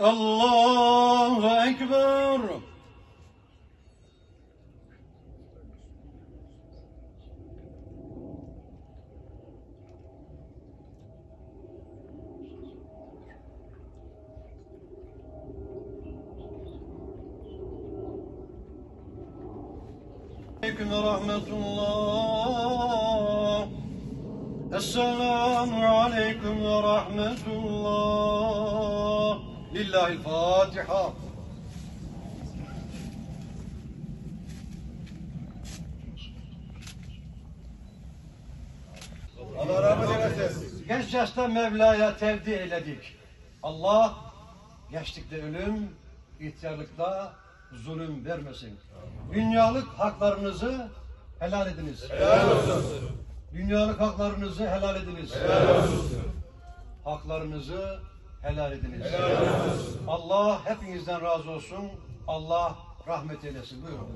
الله أكبر. عليكم ورحمة الله. السلام عليكم ورحمة الله. Lillahi'l Fatiha. Allah rahmet eylesin. Genç yaşta Mevla'ya tevdi eyledik. Allah gençlikte ölüm, ihtiyarlıkta zulüm vermesin. Dünyalık haklarınızı helal ediniz. Helal olsun. Dünyalık haklarınızı helal ediniz. Helal olsun. Haklarınızı helal ediniz. Helal olsun. Allah hepinizden razı olsun. Allah rahmet eylesin. Buyurun.